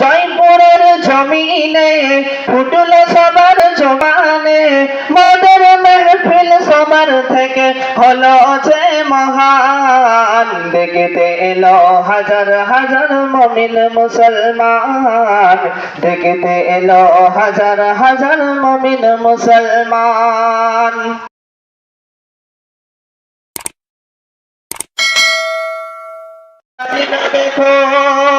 জয়পুরের জমিনে ফুটল সবার জবানে, মদের মেহফিল সবার থেকে হলো যে মহান। দেখিতে এলো হাজার হাজার মমিন মুসলমান। দেখিতে এলো হাজার হাজার মমিন মুসলমান। দেখো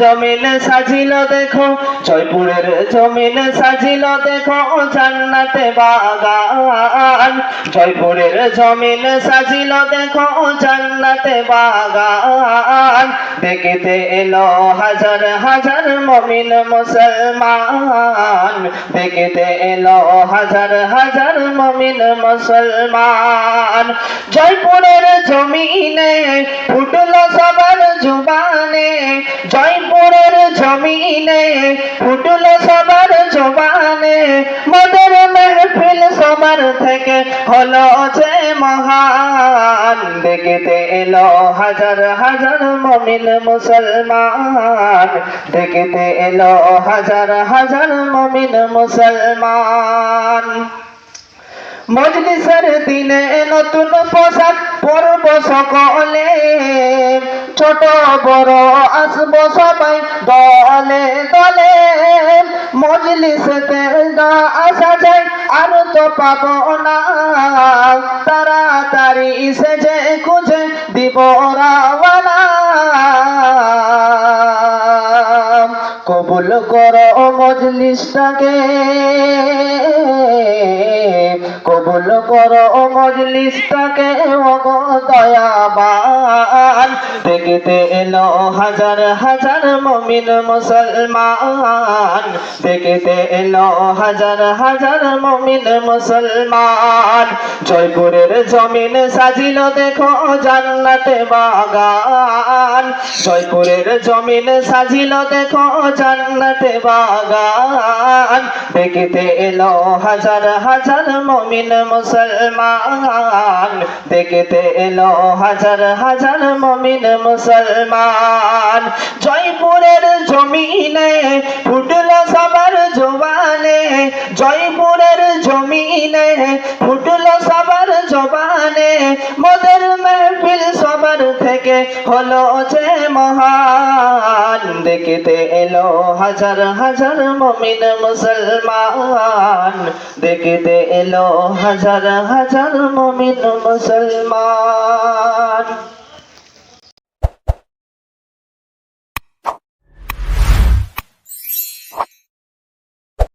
জমিন সাজিল দেখো, জয়পুরের জমিন সাজিল দেখো, জান্নাতে বাগান। জয়পুরের জমিন সাজিল দেখো, জান্নাতে বাগান। দেখিতে এলো হাজার হাজার মমিন মুসলমান। দেখিতে এলো হাজার হাজার মমিন মুসলমান। জয়পুরের জমিনে ফুটল সবার জুবানে। জয়পুরের জমিনে ফুটল সবার জবানে। মদের মেহফিল হলো যে মহান। দেখতে এলো হাজার হাজার মমিন মুসলমান। দেখতে এলো হাজার হাজার মমিন মুসলমান। মজলিসের দিনে নতুন বড় আসব সবাই দলে দলে। মজলিসতে আসা যায়, আর তো পাব না। তাড়াতাড়ি যে খুঁজে দিব রাওয়ানা। কবুল করো মজলিসটাকে কবুল করো মজলিসটাকে ওগো দয়াবান। দেখিতে এলো হাজার হাজার মমিন মুসলমান। দেখিতে এলো হাজার হাজার মমিন মুসলমান। জয়পুরের জমিন সাজিল দেখো জান্নাতে বাগান। জয়পুরের জমিন সাজিল দেখো জান্নাতে বাগান। দেখিতে এলো হাজার হাজার মমিন মুসলমান। দেখিতে এলো হাজার হাজার মমিন মুসলমান। জয়পুরের জমিনে ফুটল সবার জবানে। জয়পুরের জমিনে ফুটল সবার জবানে। মোদের সবার থেকে হলো যে মহান। দেখিতে এলো হাজার হাজার মমিন মুসলমান। দেখিতে এলো হাজার হাজার মমিন মুসলমান।